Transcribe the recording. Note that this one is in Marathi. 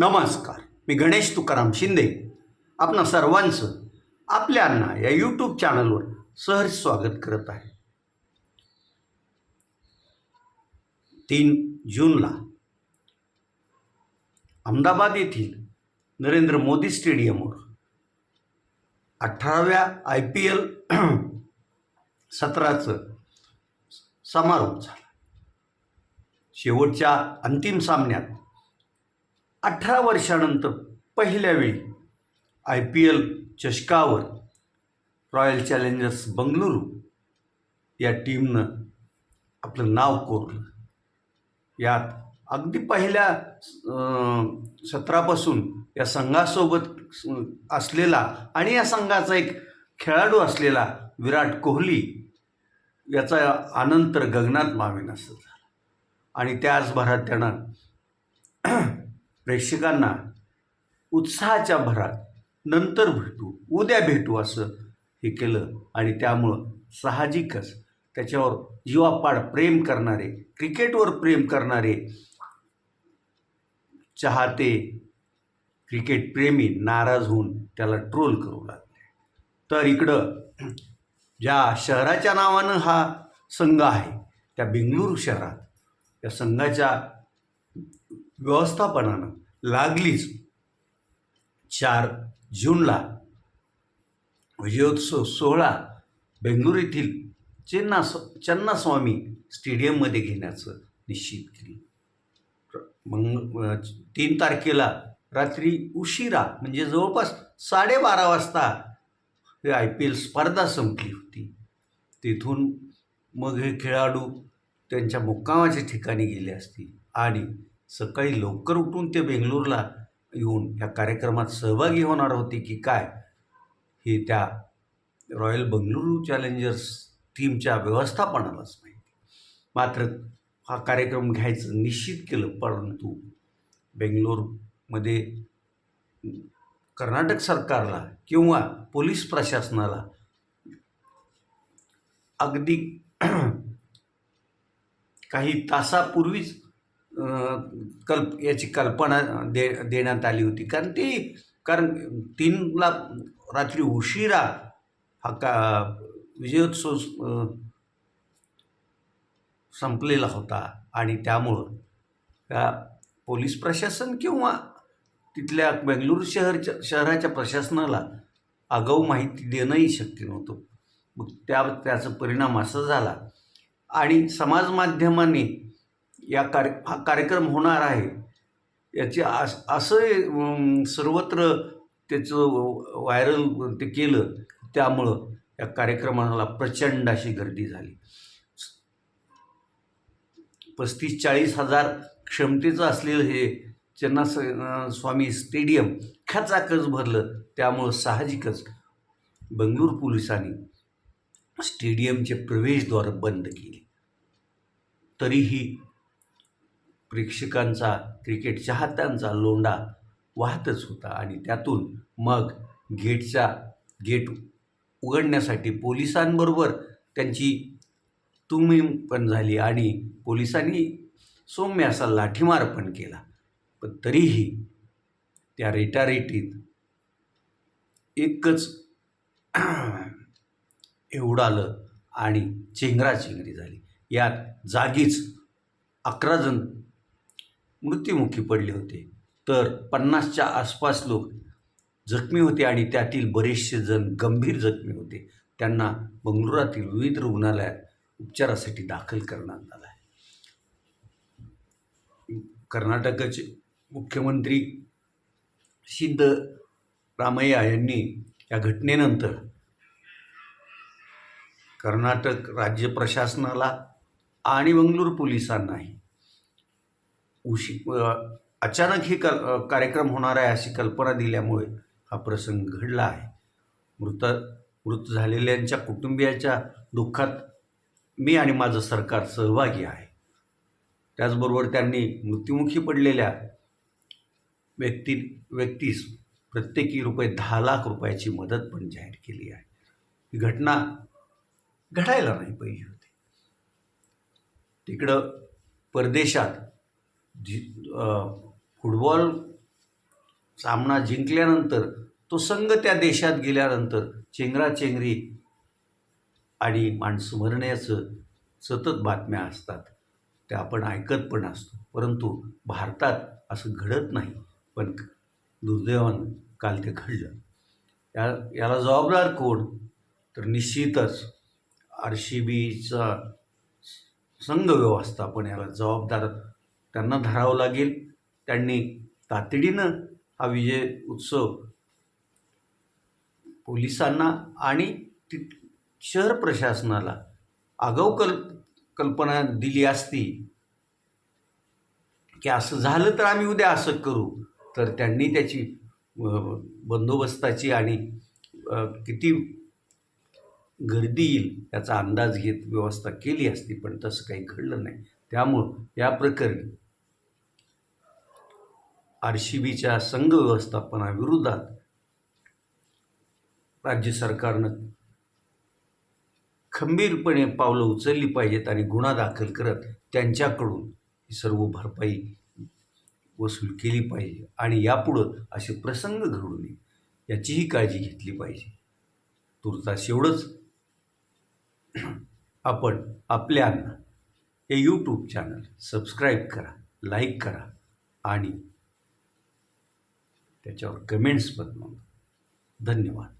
नमस्कार. मी गणेश तुकाराम शिंदे. आपणा सर्वांचं आपल्या अण्णा या यूट्यूब चॅनलवर सहर्ष स्वागत करत आहे. तीन जूनला अहमदाबाद येथील नरेंद्र मोदी स्टेडियमवर अठराव्या आय पी एल सत्राचं समारोप झाला. शेवटच्या अंतिम सामन्यात अठरा वर्षानंतर पहिल्या वेळी आय पी एल चषकावर रॉयल चॅलेंजर्स बंगळुरू या टीमनं आपलं नाव कोरलं. यात अगदी पहिल्या सत्रापासून या संघासोबत असलेला आणि या संघाचा एक खेळाडू असलेला विराट कोहली याचा आनंद तर गगनात मावेनासा झाला. आणि त्याचभरात त्यानं प्रेक्षकांना उत्साहाच्या भरात नंतर भेटू उद्या भेटू असं हे केलं आणि त्यामुळं साहजिकच त्याच्यावर जीवापाड प्रेम करणारे क्रिकेटवर प्रेम करणारे चाहते क्रिकेट प्रेमी नाराज होऊन त्याला ट्रोल करू लागले. तर इकडं ज्या शहराच्या नावानं हा संघ आहे त्या बेंगळुरू शहरात या संघाच्या व्यवस्थापनानं लागलीच. चार जूनला विजयोत्सव सोहळा बेंगळूर येथील चेन्ना चन्नास्वामी स्टेडियममध्ये घेण्याचं निश्चित केलं. मग तीन तारखेला रात्री उशिरा म्हणजे जवळपास साडेबारा वाजता हे आय पी एल स्पर्धा संपली होती. तिथून मग हे खेळाडू त्यांच्या मुक्कामाच्या ठिकाणी गेले असतील आणि सकाळी लवकर उठून ते बेंगलोरला येऊन या कार्यक्रमात सहभागी होणार होते की काय हे त्या रॉयल बंगळुरू चॅलेंजर्स टीमच्या व्यवस्थापनालाच माहिती. मात्र हा कार्यक्रम घ्यायचं निश्चित केलं परंतु बेंगलोरमध्ये कर्नाटक सरकारला किंवा पोलीस प्रशासनाला अगदी काही तासापूर्वीच कल्प याची कल्पना दे देण्यात आली होती. कारण ती कारण तीनला रात्री उशिरा हा का विजयोत्सव संपलेला होता आणि त्यामुळं त्या पोलीस प्रशासन किंवा तिथल्या बेंगळुरू शहरच्या शहराच्या प्रशासनाला आगाऊ माहिती देणंही शक्य नव्हतं. मग त्या त्याचा परिणाम असा झाला. आणि समाजमाध्यमांनी या कार्य हा कार्यक्रम होणार आहे. याचे आस असं सर्वत्र त्याचं व्हायरल ते केलं. त्यामुळं या कार्यक्रमाला प्रचंड अशी गर्दी झाली. पस्तीस चाळीस हजार क्षमतेचं असलेलं हे चन्ना स स्वामी स्टेडियम खचाखच भरलं. त्यामुळं साहजिकच बंगळूर पोलिसांनी स्टेडियमचे प्रवेशद्वार बंद केले. तरीही प्रेक्षकांचा क्रिकेट चाहत्यांचा लोंडा वाहतच होता आणि त्यातून मग गेटच्या गेट उघडण्यासाठी पोलिसांबरोबर त्यांची तुम्ही पण झाली आणि पोलिसांनी सौम्य असा लाठीमार पण केला. पण तरीही त्या रेटारेटीत एकच एवढालं आणि चेंगराचेंगरी झाली. यात जागीच अकरा जण मृत्युमुखी पडले होते. तर पन्नासच्या आसपास लोक जखमी होते आणि त्यातील बरेचसे जण गंभीर जखमी होते. त्यांना बंगळुरातील विविध रुग्णालयात उपचारासाठी दाखल करण्यात आला आहे. कर्नाटकाचे मुख्यमंत्री सिद्ध रामय्या यांनी या घटनेनंतर कर्नाटक राज्य प्रशासनाला आणि बंगळूर पोलिसांनाही उशी. अचानक ही कल कार्यक्रम होणार आहे अशी कल्पना दिल्यामुळे हा प्रसंग घडला आहे. मृत मृत झालेल्यांच्या कुटुंबियाच्या दुःखात मी आणि माझं सरकार सहभागी आहे. त्याचबरोबर त्यांनी मृत्युमुखी पडलेल्या व्यक्ती व्यक्तीस प्रत्येकी रुपये दहा लाख रुपयाची मदत पण जाहीर केली आहे. ही घटना घडायला नाही पाहिजे होती. तिकडं परदेशात जी फुटबॉल सामना जिंकल्यानंतर तो संघ त्या देशात गेल्यानंतर चेंगराचेंगरी आणि माणसं मरण्याचं सतत बातम्या असतात. त्या आपण ऐकत पण असतो. परंतु भारतात असं घडत नाही. पण दुर्दैवानं काल ते घडलं. या याला जबाबदार कोण? तर निश्चितच आर सी बीचा संघ व्यवस्थापन याला जबाबदार त्यांना धरावं लागेल. त्यांनी तातडीनं हा विजय उत्सव पोलिसांना आणि ति शहर प्रशासनाला आगाऊ कल कल्पना दिली असती. की असं झालं तर आम्ही उद्या असं करू. तर त्यांनी त्याची बंदोबस्ताची आणि किती गर्दी येईल याचा अंदाज घेत व्यवस्था केली असती पण तसं काही घडलं नाही. त्यामुळं या प्रकरणी आर सी बीच्या संघ व्यवस्थापनाविरोधात राज्य सरकारनं खंबीरपणे पावलं उचलली पाहिजेत आणि गुन्हा दाखल करत त्यांच्याकडून ही सर्व भरपाई वसूल केली पाहिजे आणि यापुढं असे प्रसंग घडू नये याचीही काळजी घेतली पाहिजे. तुर्तास एवढंच. आपण आपल्यांना हे यूट्यूब चॅनल सबस्क्राईब करा लाईक करा आणि त्याच्यावर कमेंट्स पण धन्यवाद.